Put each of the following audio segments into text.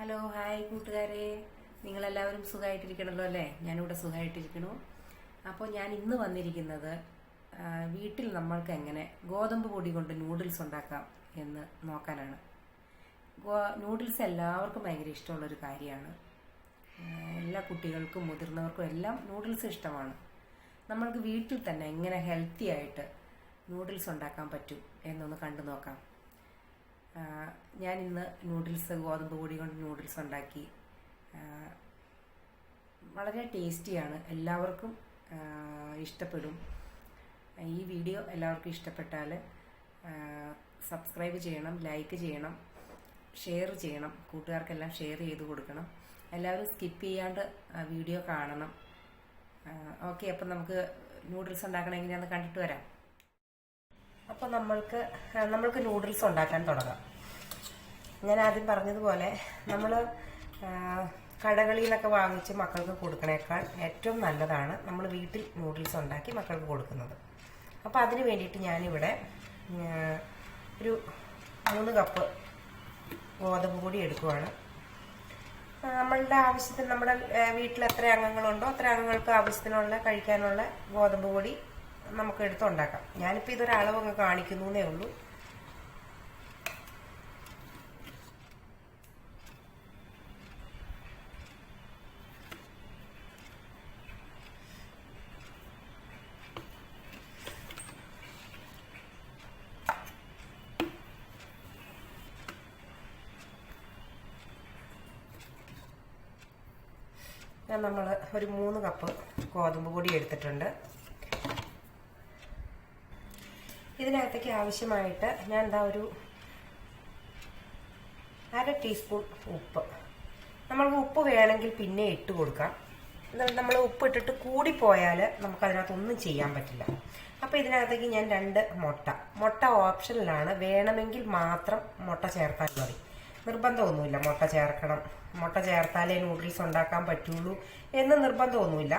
Hello hi കൂട്ടുകാരെ. നിങ്ങളെല്ലാവരും സുഖമായിട്ടിരിക്കണല്ലോ അല്ലേ? ഞാനിവിടെ സുഖമായിട്ടിരിക്കണു അപ്പോൾ ഞാൻ ഇന്ന് വന്നിരിക്കുന്നത് വീട്ടിൽ നമ്മൾക്ക് എങ്ങനെ ഗോതമ്പ് പൊടി കൊണ്ട് നൂഡിൽസ് ഉണ്ടാക്കാം എന്ന് നോക്കാനാണ്. നൂഡിൽസ് എല്ലാവർക്കും ഭയങ്കര ഇഷ്ടമുള്ളൊരു കാര്യമാണ്. എല്ലാ കുട്ടികൾക്കും മുതിർന്നവർക്കും എല്ലാം നൂഡിൽസ് ഇഷ്ടമാണ്. നമ്മൾക്ക് വീട്ടിൽ തന്നെ എങ്ങനെ ഹെൽത്തി ആയിട്ട് നൂഡിൽസ് ഉണ്ടാക്കാൻ പറ്റും എന്നൊന്ന് കണ്ടു നോക്കാം. ഞാൻ ഇന്ന് നൂഡിൽസ് ഗോതമ്പ് പൊടി കൊണ്ട് നൂഡിൽസ് ഉണ്ടാക്കി. വളരെ ടേസ്റ്റിയാണ് എല്ലാവർക്കും ഇഷ്ടപ്പെടും. ഈ വീഡിയോ എല്ലാവർക്കും ഇഷ്ടപ്പെട്ടാൽ സബ്സ്ക്രൈബ് ചെയ്യണം ലൈക്ക് ചെയ്യണം ഷെയർ ചെയ്യണം. കൂട്ടുകാർക്കെല്ലാം ഷെയർ ചെയ്ത് കൊടുക്കണം. എല്ലാവരും സ്കിപ്പ് ചെയ്യാണ്ട് വീഡിയോ കാണണം. ഓക്കെ അപ്പം നമുക്ക് നൂഡിൽസ് ഉണ്ടാക്കണം എങ്ങനെയാണെന്ന് കണ്ടിട്ട് വരാം. അപ്പോൾ നമ്മൾക്ക് നമ്മൾക്ക് നൂഡിൽസ് ഉണ്ടാക്കാൻ തുടങ്ങാം. ഞാൻ ആദ്യം പറഞ്ഞതുപോലെ നമ്മൾ കടകളിൽ നിന്നൊക്കെ വാങ്ങിച്ച് മക്കൾക്ക് കൊടുക്കണേക്കാൾ ഏറ്റവും നല്ലതാണ് നമ്മൾ വീട്ടിൽ നൂഡിൽസ് ഉണ്ടാക്കി മക്കൾക്ക് കൊടുക്കുന്നത്. അപ്പോൾ അതിന് വേണ്ടിയിട്ട് ഞാനിവിടെ ഒരു മൂന്ന് കപ്പ് ഗോതമ്പ് പൊടി എടുക്കുവാണ്. നമ്മളുടെ ആവശ്യത്തിന് നമ്മുടെ വീട്ടിൽ എത്ര അംഗങ്ങളുണ്ടോ അത്ര അംഗങ്ങൾക്ക് ആവശ്യത്തിനുള്ള കഴിക്കാനുള്ള ഗോതമ്പ് പൊടി നമുക്ക് എടുത്തുണ്ടാക്കാം. ഉണ്ടാക്കാം ഇതൊരു അളവൊക്കെ കാണിക്കുന്നേ ഉള്ളൂ. നമ്മൾ ഒരു മൂന്ന് കപ്പ് ഗോതമ്പ് പൊടി എടുത്തിട്ടുണ്ട്. ഇതിനകത്തേക്ക് ആവശ്യമായിട്ട് ഞാൻ എന്താ ഒരു അര ടീസ്പൂൺ ഉപ്പ്. നമ്മൾക്ക് ഉപ്പ് വേണമെങ്കിൽ പിന്നെ ഇട്ട് കൊടുക്കാം. നമ്മൾ ഉപ്പ് ഇട്ടിട്ട് കൂടിപ്പോയാൽ നമുക്കതിനകത്തൊന്നും ചെയ്യാൻ പറ്റില്ല. അപ്പോൾ ഇതിനകത്തേക്ക് ഞാൻ രണ്ട് മുട്ട. മുട്ട ഓപ്ഷനിലാണ്. വേണമെങ്കിൽ മാത്രം മുട്ട ചേർത്താൽ മതി. നിർബന്ധമൊന്നുമില്ല മുട്ട ചേർക്കണം. മുട്ട ചേർത്താലേ നൂഡിൽസ് ഉണ്ടാക്കാൻ പറ്റുള്ളൂ എന്ന് നിർബന്ധമൊന്നുമില്ല.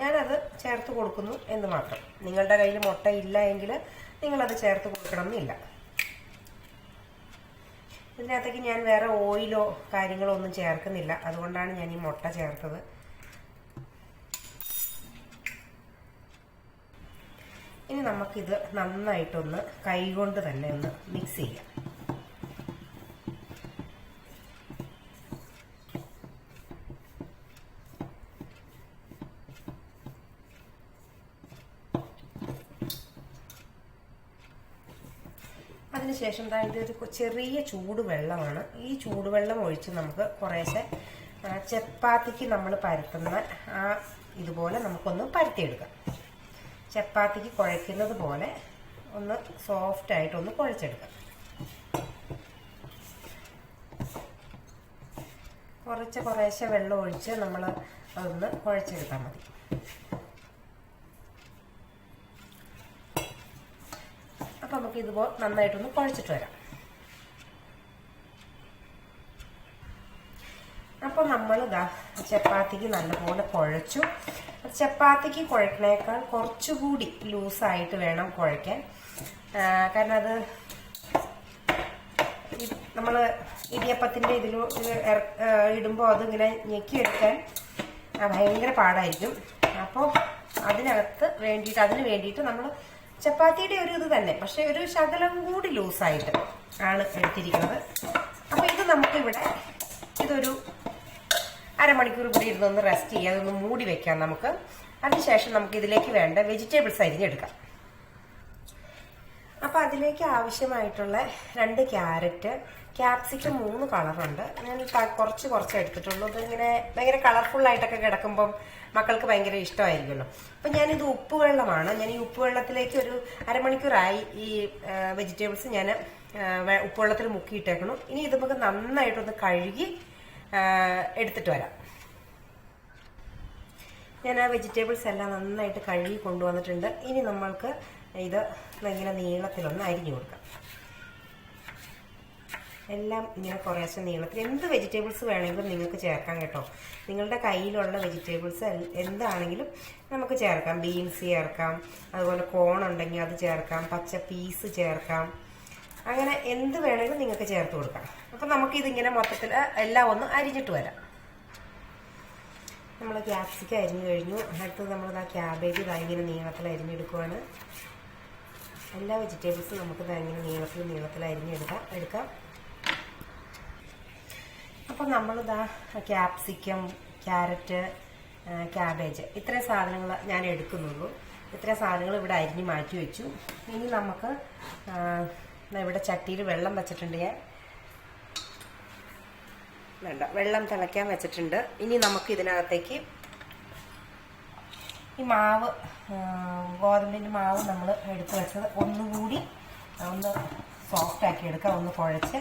ഞാനത് ചേർത്ത് കൊടുക്കുന്നു എന്ന് മാത്രം. നിങ്ങളുടെ കയ്യിൽ മുട്ട ഇല്ല എങ്കിൽ നിങ്ങളത് ചേർത്ത് കൊടുക്കണം എന്നില്ല. ഇതിനകത്തേക്ക് ഞാൻ വേറെ ഓയിലോ കാര്യങ്ങളോ ഒന്നും ചേർക്കുന്നില്ല. അതുകൊണ്ടാണ് ഞാൻ ഈ മുട്ട ചേർത്തത്. ഇനി നമുക്കിത് നന്നായിട്ടൊന്ന് കൈകൊണ്ട് തന്നെ ഒന്ന് മിക്സ് ചെയ്യാം. അതിനുശേഷം ദാ ഒരു ചെറിയ ചൂടുവെള്ളമാണ്. ഈ ചൂടുവെള്ളം ഒഴിച്ച് നമുക്ക് കുറേശ്ശെ ചപ്പാത്തിക്ക് നമ്മൾ പരത്തുന്ന ആ ഇതുപോലെ നമുക്കൊന്ന് പരത്തിയെടുക്കാം. ചപ്പാത്തിക്ക് കുഴയ്ക്കുന്നത് പോലെ ഒന്ന് സോഫ്റ്റ് ആയിട്ട് ഒന്ന് കുഴച്ചെടുക്കാം. കുറച്ച് കുറേശ്ശെ വെള്ളം ഒഴിച്ച് നമ്മൾ അതൊന്ന് കുഴച്ചെടുത്താൽ മതി അപ്പം നമുക്ക് ഇതുപോലെ നന്നായിട്ടൊന്ന് കുഴച്ചിട്ട് വരാം. അപ്പോൾ നമ്മൾ ഇതാ ചപ്പാത്തിക്ക് നല്ലപോലെ കുഴച്ചു. ചപ്പാത്തിക്ക് കുഴക്കണേക്കാൾ കുറച്ചുകൂടി ലൂസായിട്ട് വേണം കുഴയ്ക്കാൻ. കാരണം അത് നമ്മൾ ഇടിയപ്പത്തിന്റെ ഇതിൽ ഇടുമ്പോൾ അതിങ്ങനെ ഞെക്കിയെടുക്കാൻ ഭയങ്കര പാടായിരിക്കും. അപ്പോൾ അതിനകത്ത് വേണ്ടിയിട്ട് അതിന് വേണ്ടിയിട്ട് നമ്മൾ ചപ്പാത്തിയുടെ ഒരു ഇത് തന്നെ പക്ഷെ ഒരു ശകലം കൂടി ലൂസായിട്ട് ആണ് എടുത്തിരിക്കുന്നത്. അപ്പോൾ ഇത് നമുക്കിവിടെ ഇതൊരു അരമണിക്കൂർ കൂടി ഇരുന്നൊന്ന് റെസ്റ്റ് ചെയ്യാം അതൊന്ന് മൂടി വെക്കാം നമുക്ക്. അതിനുശേഷം നമുക്ക് ഇതിലേക്ക് വേണ്ട വെജിറ്റബിൾസ് അരിഞ്ഞെടുക്കാം. അപ്പോൾ അതിലേക്ക് ആവശ്യമായിട്ടുള്ള രണ്ട് ക്യാരറ്റ് ക്യാപ്സിക്കം മൂന്ന് കളറുണ്ട്. ഞാൻ കുറച്ച് കുറച്ച് എടുത്തിട്ടുള്ളൂ. ഇങ്ങനെ ഭയങ്കര കളർഫുൾ ആയിട്ടൊക്കെ കിടക്കുമ്പം മക്കൾക്ക് ഭയങ്കര ഇഷ്ടമായിരിക്കുമല്ലോ. അപ്പം ഞാനിത് ഉപ്പ് വെള്ളമാണ് ഞാൻ ഈ ഉപ്പ് വെള്ളത്തിലേക്ക് ഒരു അരമണിക്കൂറായി ഈ വെജിറ്റബിൾസ് ഞാൻ ഉപ്പ് വെള്ളത്തിൽ മുക്കിയിട്ടേക്കണം ഇനി ഇത് നമുക്ക് നന്നായിട്ടൊന്ന് കഴുകി എടുത്തിട്ട് വരാം. ഞാൻ ആ വെജിറ്റബിൾസ് എല്ലാം നന്നായിട്ട് കഴുകി കൊണ്ടുവന്നിട്ടുണ്ട്. ഇനി നമ്മൾക്ക് ഇത് ഭയങ്കര നീളത്തിലൊന്ന് അരിഞ്ഞു കൊടുക്കാം. എല്ലാം ഇങ്ങനെ കുറേശ്ശെ നീളത്തിൽ. എന്ത് വെജിറ്റബിൾസ് വേണമെങ്കിലും നിങ്ങൾക്ക് ചേർക്കാം കേട്ടോ. നിങ്ങളുടെ കയ്യിലുള്ള വെജിറ്റബിൾസ് എന്താണെങ്കിലും നമുക്ക് ചേർക്കാം. ബീൻസ് ചേർക്കാം. അതുപോലെ കോൺ ഉണ്ടെങ്കിൽ അത് ചേർക്കാം. പച്ച പീസ് ചേർക്കാം. അങ്ങനെ എന്ത് വേണമെങ്കിലും നിങ്ങൾക്ക് ചേർത്ത് കൊടുക്കാം. അപ്പം നമുക്കിതിങ്ങനെ മൊത്തത്തിൽ എല്ലാം ഒന്ന് അരിഞ്ഞിട്ട് വരാം. നമ്മൾ ക്യാപ്സിക്ക അരിഞ്ഞു കഴിഞ്ഞു. അടുത്തത് നമ്മൾ ആ ക്യാബേജ് ഇങ്ങനെ നീളത്തിൽ അരിഞ്ഞെടുക്കുവാണ്. എല്ലാ വെജിറ്റബിൾസും നമുക്ക് ഇങ്ങനെ നീളത്തിൽ നീളത്തിൽ അരിഞ്ഞെടുക്കാം എടുക്കാം. അപ്പം നമ്മളിതാ ക്യാപ്സിക്കം ക്യാരറ്റ് ക്യാബേജ് ഇത്രയും സാധനങ്ങൾ ഞാൻ എടുക്കുന്നുള്ളൂ. ഇത്രയും സാധനങ്ങൾ ഇവിടെ അരിഞ്ഞ് മാറ്റി വെച്ചു. ഇനി നമുക്ക് ഇവിടെ ചട്ടിയിൽ വെള്ളം വെച്ചിട്ടുണ്ട് ഞാൻ. വേണ്ട വെള്ളം തിളയ്ക്കാൻ വെച്ചിട്ടുണ്ട്. ഇനി നമുക്ക് ഇതിനകത്തേക്ക് ഈ മാവ് ഗോതമ്പിന്റെ മാവ് നമ്മൾ എടുത്ത് വെച്ചത് ഒന്നുകൂടി ഒന്ന് സോഫ്റ്റ് ആക്കി എടുക്കാം ഒന്ന് കുഴച്ച്.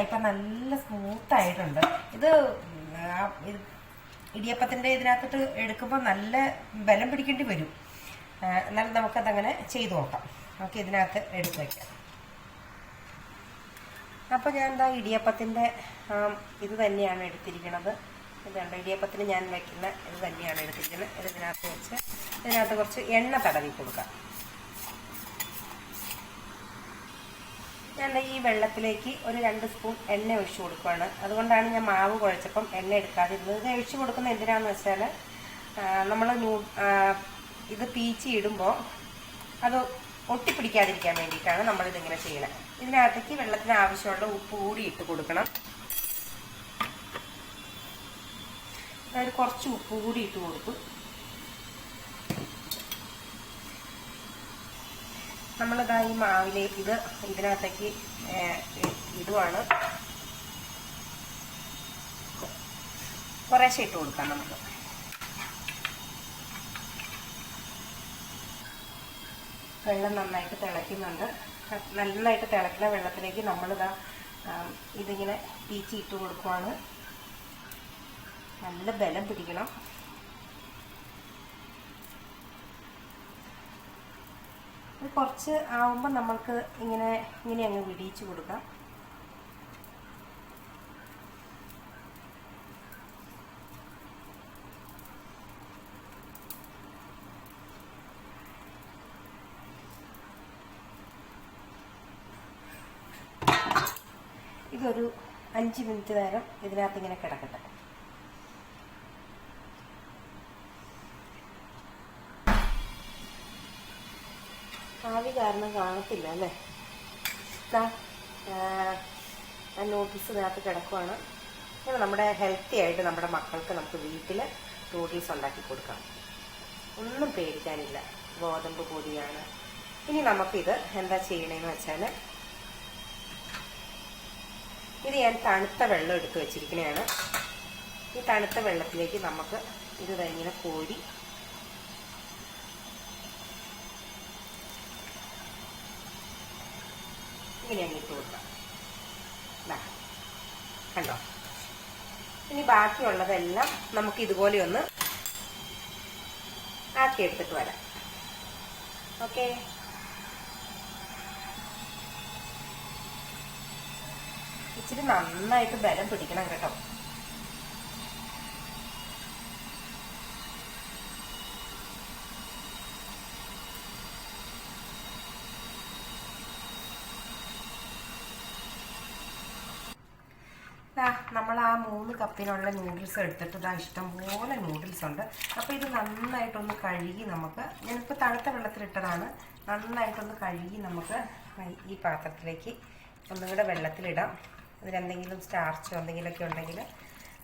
ഇപ്പം നല്ല സ്മൂത്ത് ആയിട്ടുണ്ട്. ഇത് ഇടിയപ്പത്തിന്റെ ഇതിനകത്തിട്ട് എടുക്കുമ്പോൾ നല്ല ബലം പിടിക്കേണ്ടി വരും. എന്നാലും നമുക്കതങ്ങനെ ചെയ്തു നോക്കാം. നമുക്ക് ഇതിനകത്ത് എടുത്ത് വയ്ക്കാം അപ്പോൾ ഞാൻ എന്താ ഇടിയപ്പത്തിന്റെ ഇത് തന്നെയാണ് എടുത്തിരിക്കുന്നത് ഇതുണ്ട് ഇടിയപ്പത്തിന് ഞാൻ വയ്ക്കുന്ന ഇത് തന്നെയാണ് എടുത്തിരിക്കുന്നത്. ഇത് ഇതിനകത്ത് വെച്ച് ഇതിനകത്ത് കുറച്ച് എണ്ണ തടവി കൊടുക്കാം. ഞാൻ ഈ വെള്ളത്തിലേക്ക് ഒരു രണ്ട് സ്പൂൺ എണ്ണ ഒഴിച്ചു കൊടുക്കുകയാണ് അതുകൊണ്ടാണ് ഞാൻ മാവ് കുഴച്ചപ്പം എണ്ണ എടുക്കാതിരുന്നത്. ഇത് ഒഴിച്ചു കൊടുക്കുന്ന എന്തിനാന്ന് വെച്ചാൽ നമ്മൾ ഇത് പീച്ചി ഇടുമ്പോൾ അത് ഒട്ടിപ്പിടിക്കാതിരിക്കാൻ വേണ്ടിയിട്ടാണ് നമ്മളിതിങ്ങനെ ചെയ്യുന്നത് ഇതിനകത്തേക്ക് വെള്ളത്തിന് ആവശ്യമുള്ള ഉപ്പ് കൂടി ഇട്ട് കൊടുക്കണം. അതായത് കുറച്ച് ഉപ്പ് കൂടി ഇട്ട് കൊടുത്തു. നമ്മളിതാ ഈ മാവിലേക്ക് ഇത് ഇതിനകത്തേക്ക് ഇടുവാണ്. കുറേശ്ശെ ഇട്ട് കൊടുക്കാം നമുക്ക്. വെള്ളം നന്നായിട്ട് തിളയ്ക്കുന്നുണ്ട്. നന്നായിട്ട് തിളക്കുന്ന വെള്ളത്തിലേക്ക് നമ്മളിതാ ഇതിങ്ങനെ പീച്ചി ഇട്ട് കൊടുക്കുവാണ്. നല്ല ബലം പിടിക്കണം. കുറച്ച് ആവുമ്പോൾ നമ്മൾക്ക് ഇങ്ങനെ ഇങ്ങനെ അങ്ങ് വിടിയിച്ച് കൊടുക്കാം. ഇതൊരു അഞ്ച് മിനിറ്റ് നേരം ഇതിനകത്ത് ഇങ്ങനെ കിടക്കട്ടെ. ആവി കാരണം കാണത്തില്ല അല്ലേ? ആ, നേരത്തെ കിടക്കുവാണ്. ഇങ്ങനെ നമ്മുടെ ഹെൽത്തി ആയിട്ട് നമ്മുടെ മക്കൾക്ക് നമുക്ക് വീട്ടിൽ നൂഡിൽസ് ഉണ്ടാക്കി കൊടുക്കാം. ഒന്നും പേടിക്കാനില്ല. ഗോതമ്പ് പൊടിയാണ്. ഇനി നമുക്കിത് എന്താ ചെയ്യണേന്ന് വെച്ചാൽ ഇത് ഞാൻ തണുത്ത വെള്ളം എടുത്ത് വെച്ചിരിക്കണതാണ് ഈ തണുത്ത വെള്ളത്തിലേക്ക് നമുക്ക് ഇത് ഇങ്ങനെ കോരി ഇങ്ങനെ അങ്ങ് ഇട്ട് കൊടുക്കാം. കണ്ടോ? ഇനി ബാക്കിയുള്ളതെല്ലാം നമുക്ക് ഇതുപോലെ ഒന്ന് ആക്കി എടുത്തിട്ട് വരാം. ഓക്കെ? ഇച്ചിരി നന്നായിട്ട് ബലം പിടിക്കണം കേട്ടോ ദാ, നമ്മൾ കപ്പിനുള്ള നൂഡിൽസ് എടുത്തിട്ട് ഇതാ ഇഷ്ടംപോലെ നൂഡിൽസ് ഉണ്ട്. അപ്പോൾ ഇത് നന്നായിട്ടൊന്ന് കഴുകി നമുക്ക് ഞാനിപ്പോൾ തണുത്ത വെള്ളത്തിലിട്ടതാണ്. നന്നായിട്ടൊന്ന് കഴുകി നമുക്ക് ഈ പാത്രത്തിലേക്ക് ഒന്നും കൂടെ വെള്ളത്തിലിടാം അതിലെന്തെങ്കിലും സ്റ്റാർച്ചോ എന്തെങ്കിലുമൊക്കെ ഉണ്ടെങ്കിൽ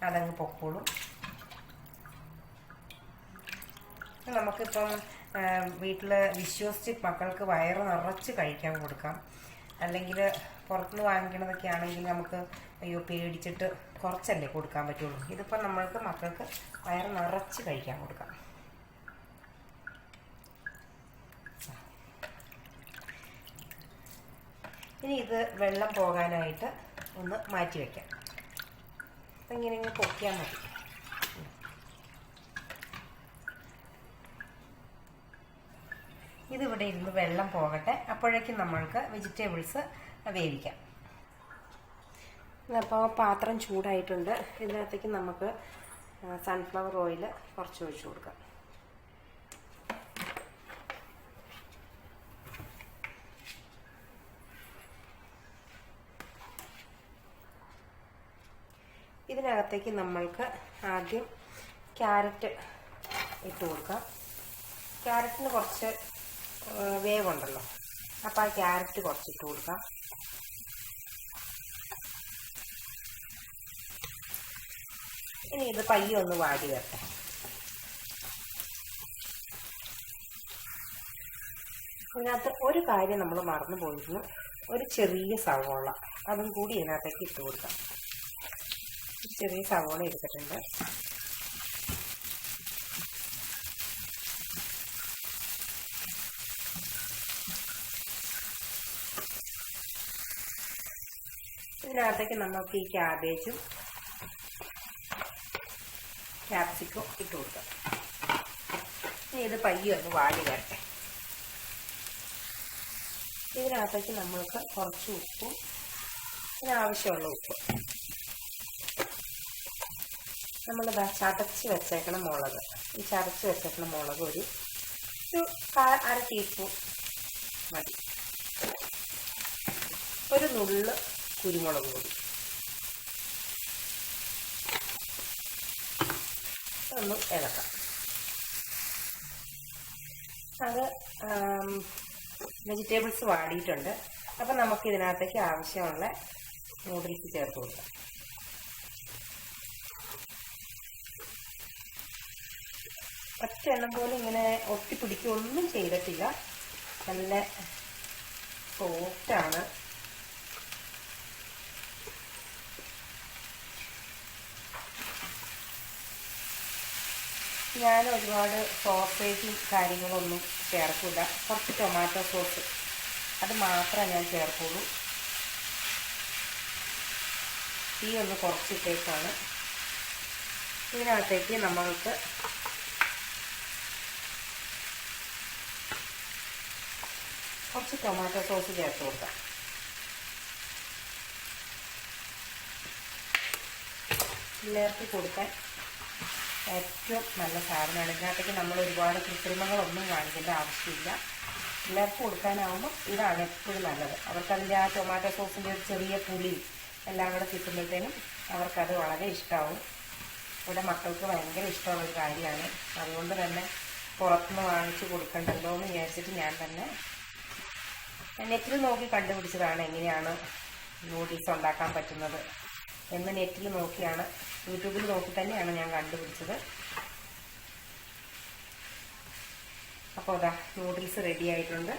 അതങ്ങ് പൊക്കോളും. നമുക്കിപ്പം വീട്ടിൽ വിശ്വസിച്ച് മക്കൾക്ക് വയറ് നിറച്ച് കഴിക്കാൻ കൊടുക്കാം. അല്ലെങ്കിൽ പുറത്തുനിന്ന് വാങ്ങിക്കണതൊക്കെ ആണെങ്കിൽ നമുക്ക് അയ്യോ പേടിച്ചിട്ട് കുറച്ചല്ലേ കൊടുക്കാൻ പറ്റുള്ളൂ. ഇതിപ്പോൾ നമ്മൾക്ക് മക്കൾക്ക് വയറ് നിറച്ച് കഴിക്കാൻ കൊടുക്കാം. ഇനി ഇത് വെള്ളം പോകാനായിട്ട് ഒന്ന് മാറ്റി വയ്ക്കാം ഇങ്ങനെ ഇങ്ങനെ പൊക്കിയാൽ മതി. ഇതിവിടെ ഇരുന്ന് വെള്ളം പോകട്ടെ. അപ്പോഴേക്കും നമ്മൾക്ക് വെജിറ്റബിൾസ് വേവിക്കാം. അപ്പോൾ പാത്രം ചൂടായിട്ടുണ്ട്. ഇതിനകത്തേക്ക് നമുക്ക് സൺഫ്ലവർ ഓയിൽ കുറച്ച് ഒഴിച്ചു കൊടുക്കാം. ഇതിനകത്തേക്ക് നമ്മൾക്ക് ആദ്യം ക്യാരറ്റ് ഇട്ട് കൊടുക്കാം. ക്യാരറ്റിന് കുറച്ച് വേവുണ്ടല്ലോ. അപ്പോൾ ആ ക്യാരറ്റ് കുറച്ചിട്ട് കൊടുക്കാം. ഇനി ഇത് പയ്യെ ഒന്ന് വാടി വരട്ടെ ഇതിനകത്ത് ഒരു കാര്യം നമ്മൾ മറന്നു പോയിരുന്നു ഒരു ചെറിയ സവോള. അതും കൂടി ഇതിനകത്തേക്ക് ഇട്ട് കൊടുക്കാം. ചെറിയ സവോള എടുത്തിട്ടുണ്ട്. ഇതിനകത്തേക്ക് നമുക്ക് ഈ ക്യാബേജും ക്യാപ്സിക്കും ഇട്ട് കൊടുക്കാം. ഇത് പയ്യെ ഒന്ന് വാടി വരട്ടെ. ഇതിനകത്തേക്ക് നമ്മൾക്ക് കുറച്ച് ഉപ്പും ഇതിനാവശ്യമുള്ള ഉപ്പ്. നമ്മൾ ചതച്ച് വെച്ചേക്കണ മുളക്. ഈ ചതച്ച് വെച്ചേക്കണ മുളക് ഒരു ഒരു അര ടീസ്പൂൺ മതി. ഒരു നുള്ള് കുരുമുളക് പൊടി. ഒന്ന് ഇളക്കാം. അത് വെജിറ്റബിൾസ് വാടിയിട്ടുണ്ട്. അപ്പം നമുക്ക് ഇതിനകത്തേക്ക് ആവശ്യമുള്ള നൂഡിൽസ് ചേർത്ത് കൊടുക്കാം. ഒറ്റ എണ്ണം പോലും ഇങ്ങനെ ഒട്ടിപ്പിടിക്കുകയൊന്നും ചെയ്തിട്ടില്ല. നല്ല സോഫ്റ്റാണ് ഞാൻ ഒരുപാട് സോസേജും കാര്യങ്ങളൊന്നും ചേർക്കില്ല കുറച്ച് ടൊമാറ്റോ സോസ് അത് മാത്രമേ ഞാൻ ചേർക്കുള്ളൂ. തീ ഒന്ന് കുറച്ചിട്ടേക്കാണ്. ഇതിനകത്തേക്ക് നമ്മൾക്ക് കുറച്ച് ടൊമാറ്റോ സോസ് ചേർത്ത് കൊടുക്കാം. പിള്ളേർക്ക് കൊടുക്കാൻ ഏറ്റവും നല്ല സാധനമാണ്. ഇതിനകത്തേക്ക് നമ്മൾ ഒരുപാട് കൃത്രിമങ്ങളൊന്നും കാണിക്കേണ്ട ആവശ്യമില്ല. പിള്ളേർക്ക് കൊടുക്കാനാവുമ്പോൾ ഇതാണ് എപ്പോഴും നല്ലത്. അവർക്ക് അതിന്റെ ആ ടൊമാറ്റോ സോസിന്റെ ഒരു ചെറിയ പുളി എല്ലാം കൂടെ കിട്ടുമ്പോഴത്തേനും അവർക്കത് വളരെ ഇഷ്ടമാവും ഇവിടെ മക്കൾക്ക് ഭയങ്കര ഇഷ്ടമുള്ള ഒരു കാര്യമാണ്. അതുകൊണ്ട് തന്നെ പുറത്തുനിന്ന് വാങ്ങിച്ച് കൊടുക്കണ്ടല്ലോ എന്ന് വിചാരിച്ചിട്ട് ഞാൻ തന്നെ നെറ്റിൽ നോക്കി കണ്ടുപിടിച്ചതാണ് എങ്ങനെയാണ് നൂഡിൽസ് ഉണ്ടാക്കാൻ പറ്റുന്നത് എന്ന് നെറ്റിൽ നോക്കിയാണ് യൂട്യൂബിൽ നോക്കി തന്നെയാണ് ഞാൻ കണ്ടുപിടിച്ചത്. അപ്പോൾ അതാ നൂഡിൽസ് റെഡി ആയിട്ടുണ്ട്.